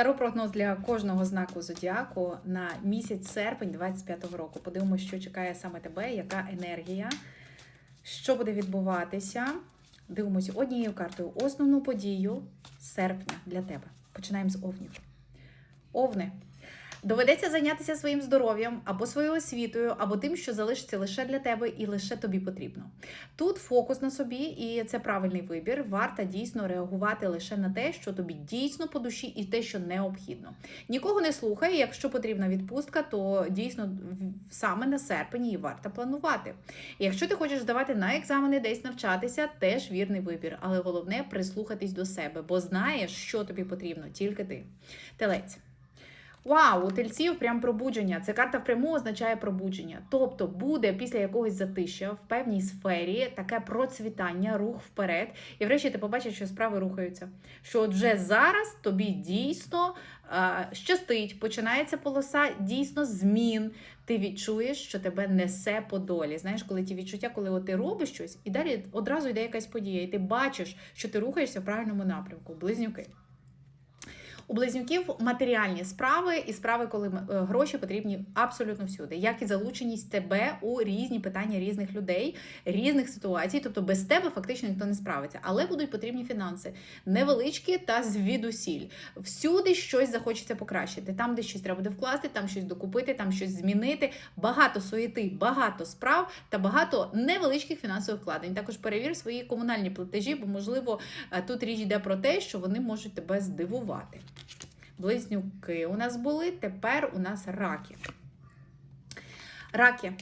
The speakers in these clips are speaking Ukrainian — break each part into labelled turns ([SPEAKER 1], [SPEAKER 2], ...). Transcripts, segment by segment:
[SPEAKER 1] Таро прогноз для кожного знаку зодіаку на місяць серпень 25-го року. Подивимося, що чекає саме тебе, яка енергія, що буде відбуватися. Дивимося однією картою основну подію серпня для тебе. Починаємо з овнів. Овни. Доведеться зайнятися своїм здоров'ям або своєю освітою, або тим, що залишиться лише для тебе і лише тобі потрібно. Тут фокус на собі, і це правильний вибір. Варто дійсно реагувати лише на те, що тобі дійсно по душі, і те, що необхідно. Нікого не слухай. Якщо потрібна відпустка, то дійсно саме на серпень її варто планувати. Якщо ти хочеш здавати на екзамени, десь навчатися, теж вірний вибір. Але головне прислухатись до себе, бо знаєш, що тобі потрібно, тільки ти. Телець. Вау, у тельців прям пробудження. Це карта впряму означає пробудження. Тобто буде після якогось затища в певній сфері таке процвітання, рух вперед. І врешті ти побачиш, що справи рухаються. Що от вже зараз тобі дійсно е, щастить, починається полоса дійсно змін. Ти відчуєш, що тебе несе по долі. Знаєш, коли ті відчуття, коли от ти робиш щось, і далі одразу йде якась подія, і ти бачиш, що ти рухаєшся в правильному напрямку. Близнюки. У близнюків матеріальні справи і справи, коли е, гроші потрібні абсолютно всюди, як і залученість тебе у різні питання різних людей, різних ситуацій. Тобто без тебе фактично ніхто не справиться, але будуть потрібні фінанси невеличкі та звідусіль. Всюди щось захочеться покращити. Там, де щось треба буде вкласти, там щось докупити, там щось змінити. Багато суєти, багато справ та багато невеличких фінансових вкладень. Також перевір свої комунальні платежі, бо можливо е, тут річ йде про те, що вони можуть тебе здивувати. Близнюки у нас були, тепер у нас раки. Раки.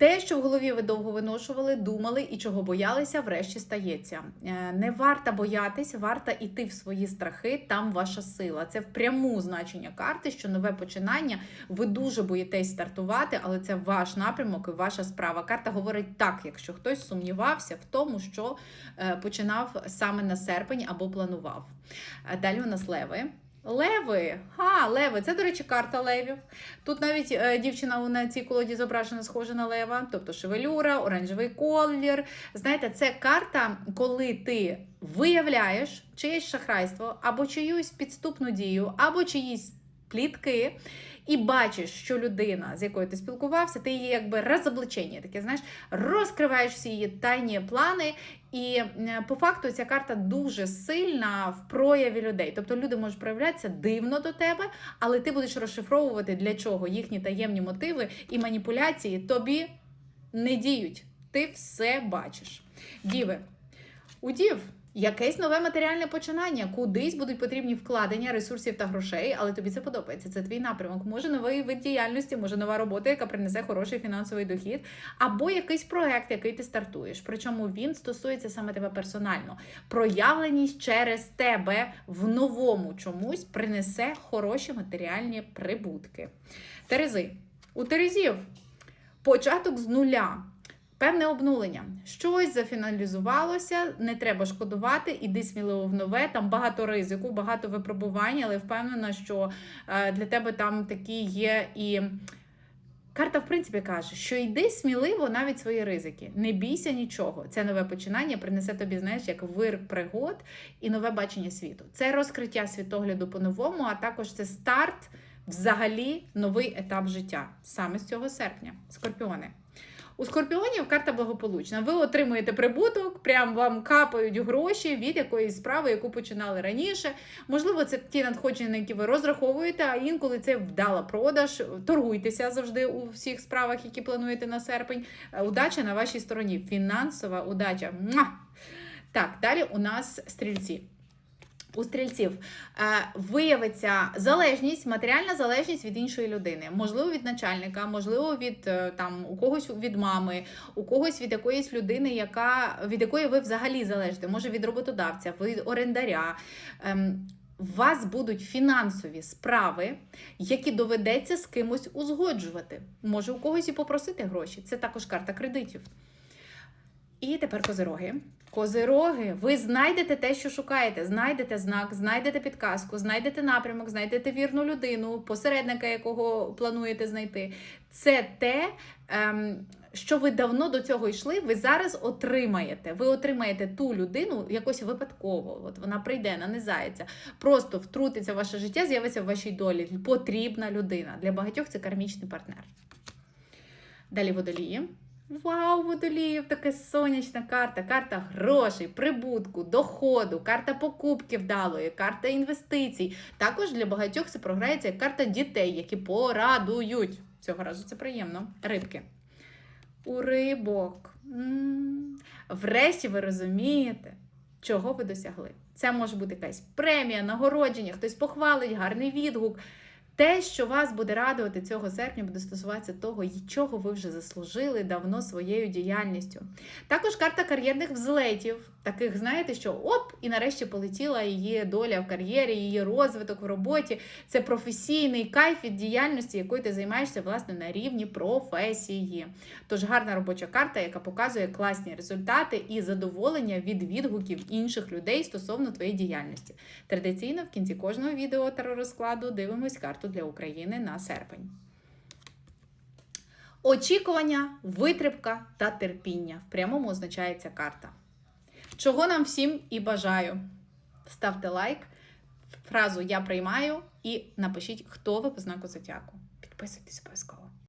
[SPEAKER 1] Те, що в голові ви довго виношували, думали і чого боялися, врешті стається. Е, Не варто боятись, варто йти в свої страхи, там ваша сила. Це впряму значення карти, що нове починання. Ви дуже боїтесь стартувати, але це ваш напрямок і ваша справа. Карта говорить так, якщо хтось сумнівався в тому, що е, починав саме на серпень або планував. Е, Далі у нас леви. Леви, ха, леви, це, до речі, карта левів. Тут навіть е, дівчина на цій колоді зображена схожа на лева, тобто шевелюра, оранжевий колір. Знаєте, це карта, коли ти виявляєш чиєсь шахрайство, або чиюсь підступну дію, або чиїсь плітки, і бачиш, що людина, з якою ти спілкувався, ти її якби розоблачення, таке знаєш, розкриваєш всі її тайні плани. І е, по факту ця карта дуже сильна в прояві людей. Тобто люди можуть проявлятися дивно до тебе, але ти будеш розшифровувати для чого їхні таємні мотиви і маніпуляції тобі не діють. Ти все бачиш. Діви. У дів якесь нове матеріальне починання, кудись будуть потрібні вкладення ресурсів та грошей, але тобі це подобається. Це твій напрямок. Може новий вид діяльності, може нова робота, яка принесе хороший фінансовий дохід, або якийсь проект, який ти стартуєш. Причому він стосується саме тебе персонально. Проявленість через тебе в новому чомусь принесе хороші матеріальні прибутки. Терези. У Терезів початок з нуля. Певне обнулення. Щось зафіналізувалося, не треба шкодувати, іди сміливо в нове. Там багато ризику, багато випробувань, але впевнена, що е, для тебе там такі є і. Карта, в принципі, каже, що йди сміливо навіть свої ризики. Не бійся нічого. Це нове починання принесе тобі, знаєш, як вир пригод і нове бачення світу. Це розкриття світогляду по-новому, а також це старт, взагалі, новий етап життя саме з цього серпня. Скорпіони. У скорпіонів карта благополучна. Ви отримуєте прибуток, прям вам капають гроші від якоїсь справи, яку починали раніше. Можливо, це ті надходження, на які ви розраховуєте, а інколи це вдала продаж. Торгуйтеся завжди у всіх справах, які плануєте на серпень. Е, Удача на вашій стороні. Фінансова удача. Так, далі у нас стрільці. У стрільців е, виявиться залежність, матеріальна залежність від іншої людини, можливо, від начальника, можливо, від е, там у когось від мами, у когось від якоїсь людини, яка від якої ви взагалі залежите, може від роботодавця, від орендаря. Ем, у вас будуть фінансові справи, які доведеться з кимось узгоджувати. Може, у когось і попросити гроші. Це також карта кредитів. І тепер козироги. Козироги, ви знайдете те, що шукаєте. Знайдете знак, знайдете підказку, знайдете напрямок, знайдете вірну людину, посередника, якого плануєте знайти. Це те, ем, що ви давно до цього йшли, ви зараз отримаєте. Ви отримаєте ту людину якось випадково. От вона прийде, нанизається, просто втрутиться в ваше життя, з'явиться в вашій долі. Потрібна людина. Для багатьох це кармічний партнер. Далі водолії. Вау, водоліїв, така сонячна карта, карта грошей, прибутку, доходу, карта покупки вдалої, карта інвестицій. Також для багатьох це програється як карта дітей, які порадують. Цього разу це приємно. Рибки. У рибок. Врешті ви розумієте, чого ви досягли. Це може бути якась премія, нагородження, хтось похвалить, гарний відгук. Те, що вас буде радувати цього серпня, буде стосуватися того, чого ви вже заслужили давно своєю діяльністю. Також карта кар'єрних взлетів, таких, знаєте, що оп, і нарешті полетіла її доля в кар'єрі, її розвиток в роботі. Це професійний кайф від діяльності, якою ти займаєшся власне на рівні професії. Тож гарна робоча карта, яка показує класні результати і задоволення від відгуків інших людей стосовно твоєї діяльності. Традиційно в кінці кожного відео теророзкладу дивимось карту для України на серпень. Очікування, витримка та терпіння. В прямому означає карта. Чого нам всім і бажаю. Ставте лайк, фразу Я приймаю і напишіть, хто ви по знаку зодіаку. Підписуйтесь обов'язково.